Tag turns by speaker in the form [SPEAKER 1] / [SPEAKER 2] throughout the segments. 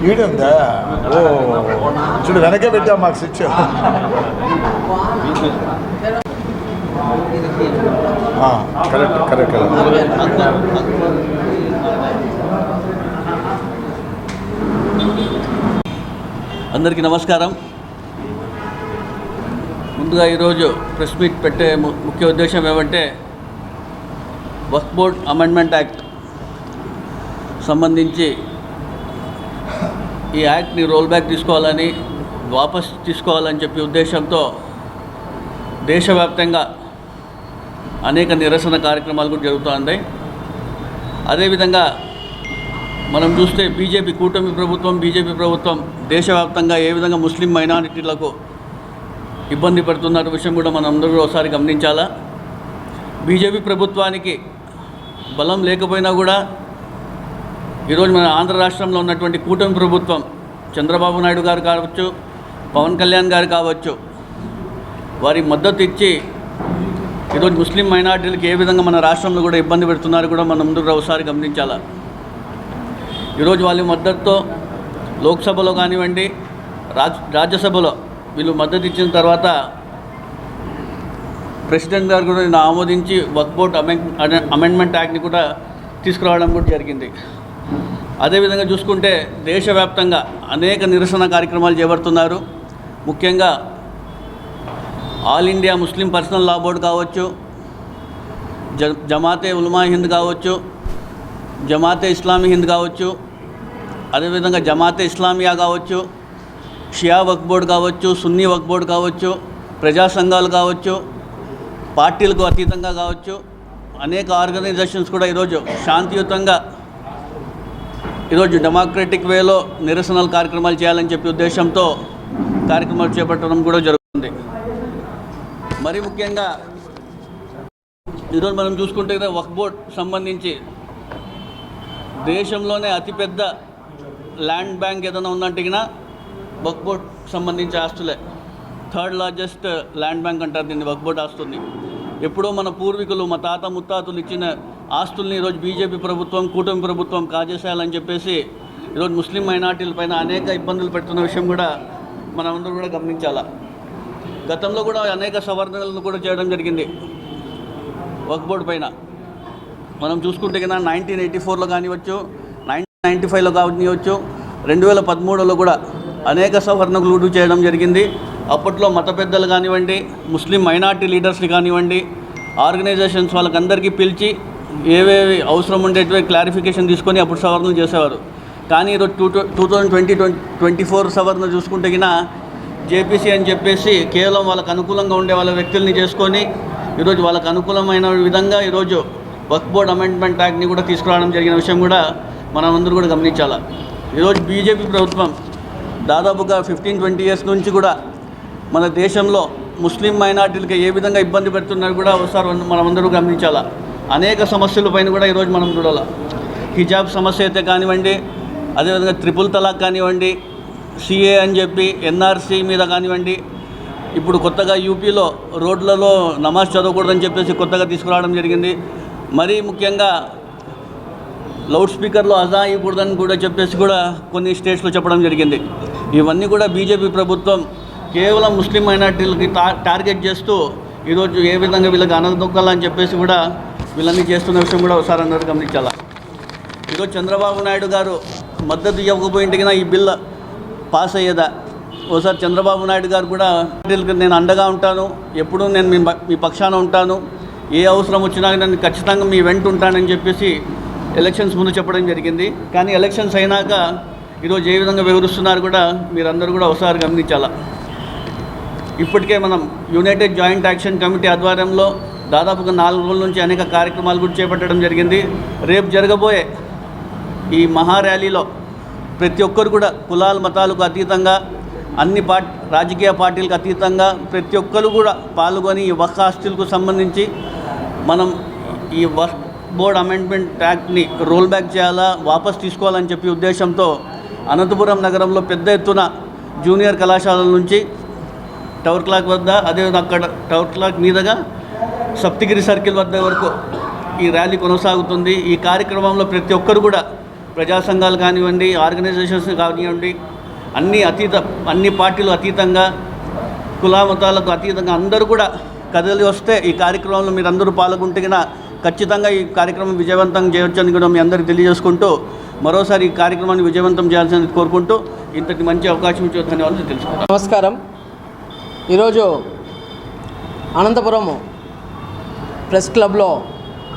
[SPEAKER 1] ఉందా ఓ చూడు వెనకే పెట్టాం మాకు స్విచ్. Correct correct correct.
[SPEAKER 2] అందరికీ నమస్కారం. ముందుగా ఈరోజు ప్రెస్ మీట్ పెట్టే ము- ముఖ్య ఉద్దేశం ఏమంటే వక్ఫ్ బోర్డ్ అమెండ్మెంట్ యాక్ట్ సంబంధించి ఈ యాక్ట్ని రోల్ బ్యాక్ తీసుకోవాలని వాపస్ తీసుకోవాలని చెప్పి ఉద్దేశంతో దేశవ్యాప్తంగా అనేక నిరసన కార్యక్రమాలు కూడా జరుగుతూ అదేవిధంగా మనం చూస్తే బీజేపీ కూటమి ప్రభుత్వం బీజేపీ ప్రభుత్వం దేశవ్యాప్తంగా ఏ విధంగా ముస్లిం మైనారిటీలకు ఇబ్బంది పడుతున్న విషయం కూడా మనం అందరూ ఒకసారి గమనించాలా? బీజేపీ ప్రభుత్వానికి బలం లేకపోయినా కూడా ఈరోజు మన ఆంధ్ర రాష్ట్రంలో ఉన్నటువంటి కూటమి ప్రభుత్వం చంద్రబాబు నాయుడు గారు కావచ్చు పవన్ కళ్యాణ్ గారు కావచ్చు వారి మద్దతు ఇచ్చి ఈరోజు ముస్లిం మైనార్టీలకు ఏ విధంగా మన రాష్ట్రంలో కూడా ఇబ్బంది పెడుతున్నారు కూడా మనం ముందు ఒకసారి గమనించాలా. ఈరోజు వాళ్ళ మద్దతుతో లోక్సభలో కానివ్వండి రాజ్ రాజ్యసభలో వీళ్ళు మద్దతు ఇచ్చిన తర్వాత ప్రెసిడెంట్ గారు కూడా ఆమోదించి వక్ బోర్డ్ అమెండ్ అమెండ్మెంట్ యాక్ట్ని కూడా తీసుకురావడం కూడా జరిగింది. అదేవిధంగా చూసుకుంటే దేశవ్యాప్తంగా అనేక నిరసన కార్యక్రమాలు చేపడుతున్నారు. ముఖ్యంగా All India Muslim personal law board కావచ్చు జ జమాతే ఉల్మా హింద్ కావచ్చు జమాతే ఇస్లామీ హింద్ కావచ్చు అదేవిధంగా జమాతే ఇస్లామియా కావచ్చు షియా వక్ బోర్డు కావచ్చు సున్నీ వక్ బోర్డు కావచ్చు ప్రజా సంఘాలు కావచ్చు పార్టీలకు అతీతంగా కావచ్చు అనేక ఆర్గనైజేషన్స్ కూడా ఈరోజు శాంతియుతంగా ఈరోజు డెమోక్రటిక్ వేలో నిరసనల కార్యక్రమాలు చేయాలని చెప్పి ఉద్దేశంతో కార్యక్రమాలు చేపట్టడం కూడా జరుగుతుంది. మరి ముఖ్యంగా ఈరోజు మనం చూసుకుంటే కదా వక్ బోర్డ్ సంబంధించి దేశంలోనే అతిపెద్ద ల్యాండ్ బ్యాంక్ ఏదైనా ఉందంటే వక్ బోర్డ్ సంబంధించి ఆస్తులే. థర్డ్ లార్జెస్ట్ ల్యాండ్ బ్యాంక్ అంటారు దీన్ని వక్ బోర్డ్ ఆస్తుంది ఎప్పుడో మన పూర్వీకులు మా తాత ముత్తాతలు ఇచ్చిన ఆస్తుల్ని ఈరోజు బీజేపీ ప్రభుత్వం కూటమి ప్రభుత్వం కాజేసేయాలని చెప్పేసి ఈరోజు ముస్లిం మైనార్టీల పైన అనేక ఇబ్బందులు పెడుతున్న విషయం కూడా మనమందరూ కూడా గమనించాలా. గతంలో కూడా అనేక సవరణలను కూడా చేయడం జరిగింది. వక్ బోర్డు పైన. మనం చూసుకుంటే కన్నా నైన్టీన్ ఎయిటీ ఫోర్లో కానివచ్చు నైన్టీన్ నైంటీ ఫైవ్లో కానివచ్చు రెండు వేల పదమూడులో కూడా అనేక సవరణలు చేయడం జరిగింది. అప్పట్లో మత పెద్దలు కానివ్వండి ముస్లిం మైనార్టీ లీడర్స్ని కానివ్వండి ఆర్గనైజేషన్స్ వాళ్ళకందరికీ పిలిచి ఏవేవి అవసరం ఉండేటివి క్లారిఫికేషన్ తీసుకొని అప్పుడు సవరణలు చేసేవారు. కానీ ఈరోజు two two thousand twenty twenty four సవరణ చూసుకుంటే జేపీసీ అని చెప్పేసి కేవలం వాళ్ళకు అనుకూలంగా ఉండే వాళ్ళ వ్యక్తుల్ని చేసుకొని ఈరోజు వాళ్ళకు అనుకూలమైన విధంగా ఈరోజు వక్ బోర్డ్ అమెండ్మెంట్ యాక్ట్ని కూడా తీసుకురావడం జరిగిన విషయం కూడా మనం అందరూ కూడా గమనించాలి. ఈరోజు బీజేపీ ప్రభుత్వం దాదాపుగా ఫిఫ్టీన్ ట్వంటీ ఇయర్స్ నుంచి కూడా మన దేశంలో ముస్లిం మైనార్టీలకి ఏ విధంగా ఇబ్బంది పెడుతున్నారు కూడా ఒకసారి మనమందరూ గమనించాలా. అనేక సమస్యల పైన కూడా ఈరోజు మనం చూడాలి. హిజాబ్ సమస్య అయితే కానివ్వండి అదేవిధంగా త్రిపుల్ తలాక్ కానివ్వండి సిఏ అని చెప్పి ఎన్ఆర్సీ మీద కానివ్వండి ఇప్పుడు కొత్తగా యూపీలో రోడ్లలో నమాజ్ చదవకూడదని చెప్పేసి కొత్తగా తీసుకురావడం జరిగింది. మరీ ముఖ్యంగా లౌడ్ స్పీకర్లో అజా ఇవ్వకూడదని కూడా చెప్పేసి కూడా కొన్ని స్టేట్స్లో చెప్పడం జరిగింది. ఇవన్నీ కూడా బీజేపీ ప్రభుత్వం కేవలం ముస్లిం మైనార్టీలకి టార్గెట్ చేస్తూ ఈరోజు ఏ విధంగా వీళ్ళకి అనదొక్కాలని చెప్పేసి కూడా వీళ్ళన్నీ చేస్తున్న విషయం కూడా ఒకసారి అందరూ గమనించాలా? ఇదో చంద్రబాబు నాయుడు గారు మద్దతు ఇవ్వకపోయింటికినా ఈ బిల్ పాస్ అయ్యేదా? ఓసారి చంద్రబాబు నాయుడు గారు కూడా నేను అండగా ఉంటాను ఎప్పుడూ నేను మీ మీ పక్షాన ఉంటాను ఏ అవసరం వచ్చినా నేను ఖచ్చితంగా మీ వెంట ఉంటానని చెప్పేసి ఎలక్షన్స్ ముందు చెప్పడం జరిగింది. కానీ ఎలక్షన్స్ అయినాక ఈరోజు ఏ విధంగా వివరిస్తున్నారు కూడా మీరందరూ కూడా ఒకసారి గమనించాలా? ఇప్పటికే మనం యునైటెడ్ జాయింట్ యాక్షన్ కమిటీ ఆధ్వర్యంలో దాదాపుగా నాలుగు రోజుల నుంచి అనేక కార్యక్రమాలు కూడా చేపట్టడం జరిగింది. రేపు జరగబోయే ఈ మహా ర్యాలీలో ప్రతి ఒక్కరు కూడా కులాల మతాలకు అతీతంగా అన్ని పార్టీ రాజకీయ పార్టీలకు అతీతంగా ప్రతి ఒక్కరు కూడా పాల్గొని ఈ వక్ హాస్టల్కు సంబంధించి మనం ఈ వక్ బోర్డ్ అమెండ్మెంట్ యాక్ట్ని రోల్ బ్యాక్ చేయాలా వాపస్ తీసుకోవాలని చెప్పి ఉద్దేశంతో అనంతపురం నగరంలో పెద్ద ఎత్తున జూనియర్ కళాశాలల నుంచి టవర్ క్లాక్ వద్ద అదేవిధంగా అక్కడ టవర్ క్లాక్ మీదుగా సప్తగిరి సర్కిల్ వద్ద వరకు ఈ ర్యాలీ కొనసాగుతుంది. ఈ కార్యక్రమంలో ప్రతి ఒక్కరు కూడా ప్రజా సంఘాలు కానివ్వండి ఆర్గనైజేషన్స్ కానివ్వండి అన్ని అతీత అన్ని పార్టీలు అతీతంగా కుల మతాలకు అతీతంగా అందరూ కూడా కదలి వస్తే ఈ కార్యక్రమంలో మీరు అందరూ పాల్గొంటే ఖచ్చితంగా ఈ కార్యక్రమం విజయవంతం చేయవచ్చని కూడా మీ అందరికీ తెలియజేసుకుంటూ మరోసారి ఈ కార్యక్రమాన్ని విజయవంతం చేయాల్సింది కోరుకుంటూ ఇంతటి మంచి అవకాశం ఇచ్చే ధన్యవాదాలు తెలుసుకుంటాం
[SPEAKER 3] నమస్కారం. ఈరోజు అనంతపురం ప్రెస్ క్లబ్లో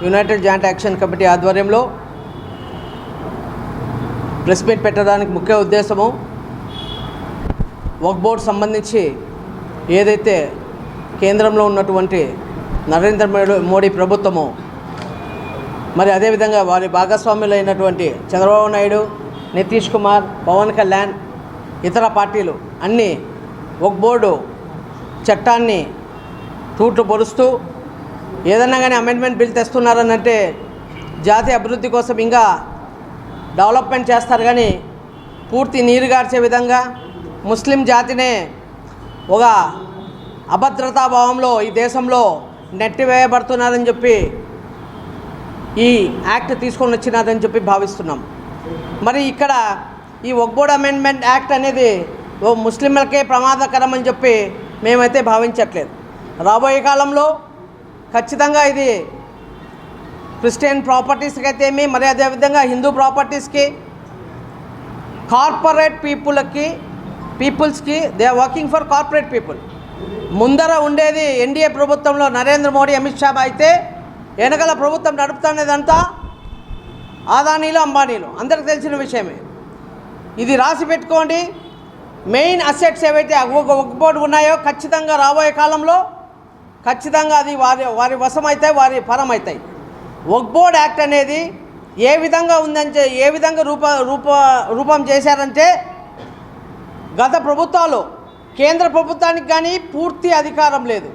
[SPEAKER 3] యునైటెడ్ జాయింట్ యాక్షన్ కమిటీ ఆధ్వర్యంలో ప్రెస్ మీట్ పెట్టడానికి ముఖ్య ఉద్దేశము వక్ బోర్డ్ సంబంధించి ఏదైతే కేంద్రంలో ఉన్నటువంటి నరేంద్ర మోడీ మోడీ ప్రభుత్వము మరి అదేవిధంగా వారి భాగస్వాములు అయినటువంటి చంద్రబాబు నాయుడు నితీష్ కుమార్ పవన్ కళ్యాణ్ ఇతర పార్టీలు అన్నీ ఒక బోర్డు చట్టాన్ని తూట్లు పొడుస్తూ ఏదన్నా కానీ అమెండ్మెంట్ బిల్ తెస్తున్నారనంటే జాతీయ అభివృద్ధి కోసం ఇంకా డెవలప్మెంట్ చేస్తారు కానీ పూర్తి నీరు గార్చే విధంగా ముస్లిం జాతినే ఒక అభద్రతా భావంలో ఈ దేశంలో నెట్టివేయబడుతున్నారని చెప్పి ఈ యాక్ట్ తీసుకొని వచ్చినారని చెప్పి భావిస్తున్నాం. మరి ఇక్కడ ఈ ఒక్బోర్డ్ అమెండ్మెంట్ యాక్ట్ అనేది ఓ ముస్లింలకే ప్రమాదకరం అని చెప్పి మేమైతే భావించట్లేదు. రాబోయే కాలంలో ఖచ్చితంగా ఇది క్రిస్టియన్ ప్రాపర్టీస్కి అయితే ఏమి మరి అదేవిధంగా హిందూ ప్రాపర్టీస్కి కార్పొరేట్ పీపుల్కి పీపుల్స్కి they are working for corporate people. ముందర ఉండేది ఎన్డీఏ ప్రభుత్వంలో నరేంద్ర మోడీ అమిత్ షా అయితే వెనకల ప్రభుత్వం నడుపుతున్నదంతా ఆదానీలు అంబానీలు. అందరికి తెలిసిన విషయమే. ఇది రాసి పెట్టుకోండి. మెయిన్ అసెట్స్ ఏవైతే ఒక బోర్డు ఉన్నాయో ఖచ్చితంగా రాబోయే కాలంలో ఖచ్చితంగా అది వారి వారి వశం వారి పరం అవుతాయి బోర్డ్ యాక్ట్ అనేది ఏ విధంగా ఉందని ఏ విధంగా రూప రూప రూపం చేశారంటే గత ప్రభుత్వాలు కేంద్ర ప్రభుత్వానికి కానీ పూర్తి అధికారం లేదు.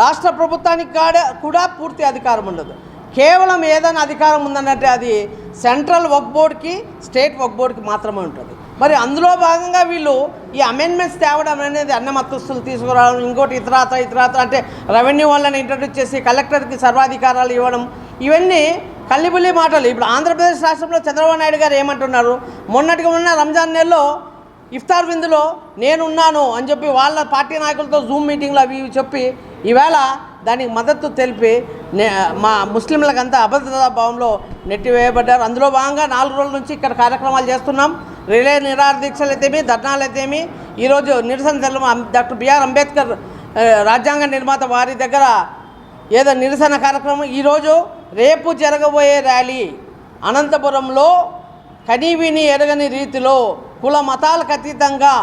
[SPEAKER 3] రాష్ట్ర ప్రభుత్వానికి కాడ కూడా పూర్తి అధికారం ఉండదు. కేవలం ఏదైనా అధికారం ఉందనంటే అది సెంట్రల్ వర్క్ బోర్డ్కి స్టేట్ వర్క్ బోర్డ్కి మాత్రమే ఉంటుంది. మరి అందులో భాగంగా వీళ్ళు ఈ అమెండ్మెంట్స్ తేవడం అనేది అన్న మతస్థులు తీసుకురావడం ఇంకోటి ఇతరాత ఇతరాత అంటే రెవెన్యూ వాళ్ళని ఇంట్రడ్యూస్ చేసి కలెక్టర్కి సర్వాధికారాలు ఇవ్వడం ఇవన్నీ కల్లిబుల్లి మాటలు. ఇప్పుడు ఆంధ్రప్రదేశ్ రాష్ట్రంలో చంద్రబాబు నాయుడు గారు ఏమంటున్నారు? మొన్నటిగా ఉన్న రంజాన్ నెలలో ఇఫ్తార్ విందులో నేనున్నాను అని చెప్పి వాళ్ళ పార్టీ నాయకులతో జూమ్ మీటింగ్లో అవి చెప్పి ఈవేళ దానికి మద్దతు తెలిపి నే మా ముస్లింలకంతా అభద్రతా భావంలో నెట్టివేయబడ్డారు. అందులో భాగంగా నాలుగు రోజుల నుంచి ఇక్కడ కార్యక్రమాలు చేస్తున్నాం. రిలే నిరాదీక్షలు దీక్షలు అయితేమి ధర్నాలు అయితేమి ఈరోజు నిరసన తెల్ల డాక్టర్ బిఆర్ అంబేద్కర్ రాజ్యాంగ నిర్మాత వారి దగ్గర ఏదో నిరసన కార్యక్రమం. ఈరోజు రేపు జరగబోయే ర్యాలీ అనంతపురంలో కనీవిని ఎరగని రీతిలో కుల మతాలకు అతీతంగా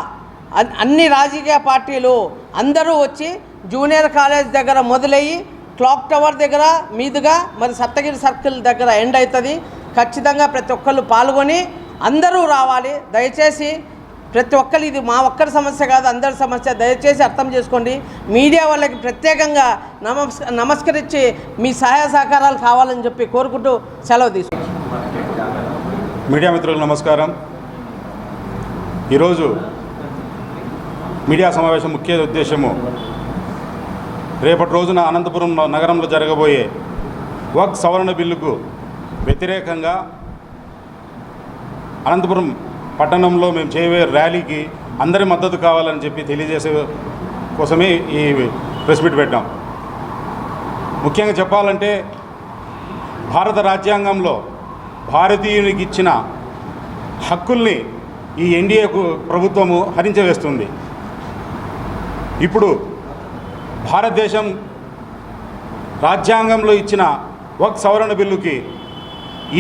[SPEAKER 3] అన్- అన్ని రాజకీయ పార్టీలు అందరూ వచ్చి జూనియర్ కాలేజ్ దగ్గర మొదలయ్యి క్లాక్ టవర్ దగ్గర మీదుగా మరి సప్తగిరి సర్కిల్ దగ్గర ఎండ్ అవుతుంది ఖచ్చితంగా ప్రతి ఒక్కళ్ళు పాల్గొని అందరూ రావాలి. దయచేసి ప్రతి ఒక్కరు ఇది మా ఒక్కరి సమస్య కాదు అందరి సమస్య. దయచేసి అర్థం చేసుకోండి. మీడియా వాళ్ళకి ప్రత్యేకంగా నమస్ నమస్కరించి మీ సహాయ సహకారాలు కావాలని చెప్పి కోరుకుంటూ సెలవు తీసుకుంటాం
[SPEAKER 1] మీడియా మిత్రులకు నమస్కారం. ఈరోజు మీడియా సమావేశం ముఖ్య ఉద్దేశము. రేపటి రోజున అనంతపురం నగరంలో జరగబోయే వక్ సవరణ బిల్లుకు వ్యతిరేకంగా అనంతపురం పట్టణంలో మేము చేయబోయే ర్యాలీకి అందరి మద్దతు కావాలని చెప్పి తెలియజేసే కోసమే ఈ ప్రెస్ మీట్ పెట్టాం. ముఖ్యంగా చెప్పాలంటే భారత రాజ్యాంగంలో భారతీయునికి ఇచ్చిన హక్కుల్ని ఈ ఎన్డీఏ ప్రభుత్వము హరించవేస్తుంది. ఇప్పుడు భారతదేశం రాజ్యాంగంలో ఇచ్చిన వక్ సవరణ బిల్లుకి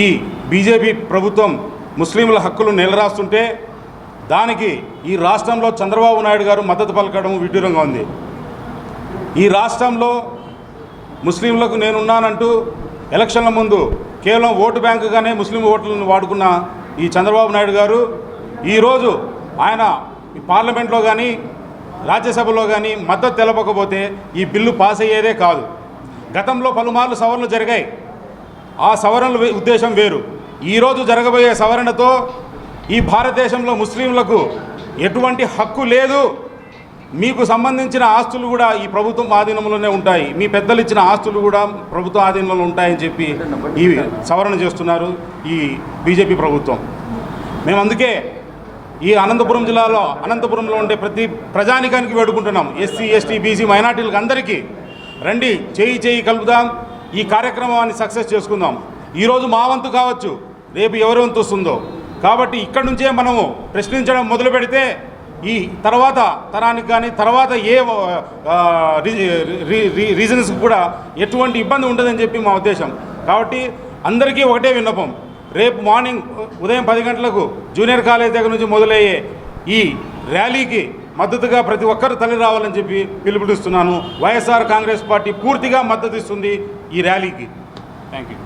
[SPEAKER 1] ఈ బీజేపీ ప్రభుత్వం ముస్లింల హక్కులు నిలరాస్తుంటే దానికి ఈ రాష్ట్రంలో చంద్రబాబు నాయుడు గారు మద్దతు పలకడం విడ్డూరంగా ఉంది. ఈ రాష్ట్రంలో ముస్లింలకు నేనున్నానంటూ ఎలక్షన్ల ముందు కేవలం ఓటు బ్యాంకుగానే ముస్లిం ఓట్లను వాడుకున్న ఈ చంద్రబాబు నాయుడు గారు ఈరోజు ఆయన ఈ పార్లమెంట్లో కానీ రాజ్యసభలో కానీ మద్దతు తెలపకపోతే ఈ బిల్లు పాస్ అయ్యేదే కాదు. గతంలో పలుమార్లు సవరణలు జరిగాయి. ఆ సవరణల వే- ఉద్దేశం వేరు. ఈరోజు జరగబోయే సవరణతో ఈ భారతదేశంలో ముస్లింలకు ఎటువంటి హక్కు లేదు. మీకు సంబంధించిన ఆస్తులు కూడా ఈ ప్రభుత్వం ఆధీనంలోనే ఉంటాయి. మీ పెద్దలు ఇచ్చిన ఆస్తులు కూడా ప్రభుత్వ ఆధీనంలో ఉంటాయని చెప్పి ఈ సవరణ చేస్తున్నారు ఈ బీజేపీ ప్రభుత్వం. మేము అందుకే ఈ అనంతపురం జిల్లాలో అనంతపురంలో ఉండే ప్రతి ప్రజానికానికి వేడుకుంటున్నాం. ఎస్సీ ఎస్టీ బీసీ మైనార్టీలకు అందరికీ రండి చేయి చేయి కలుపుదాం. ఈ కార్యక్రమాన్ని సక్సెస్ చేసుకుందాం. ఈరోజు మా వంతు కావచ్చు. రేపు ఎవరు వంతు వస్తుందో. కాబట్టి ఇక్కడి నుంచే మనము ప్రశ్నించడం మొదలు పెడితే ఈ తర్వాత తరానికి కానీ తర్వాత ఏ రీ- రీ- రీ- రీజన్స్ కూడా ఎటువంటి ఇబ్బంది ఉండదని చెప్పి మా ఉద్దేశం. కాబట్టి అందరికీ ఒకటే విన్నపం. రేపు మార్నింగ్ ఉదయం పది గంటలకు జూనియర్ కాలేజ్ దగ్గర నుంచి మొదలయ్యే ఈ ర్యాలీకి మద్దతుగా ప్రతి ఒక్కరు తల్లి రావాలని చెప్పి పిలుపునిస్తున్నాను. వైఎస్ఆర్ కాంగ్రెస్ పార్టీ పూర్తిగా మద్దతు ఇస్తుంది ఈ ర్యాలీకి. Thank you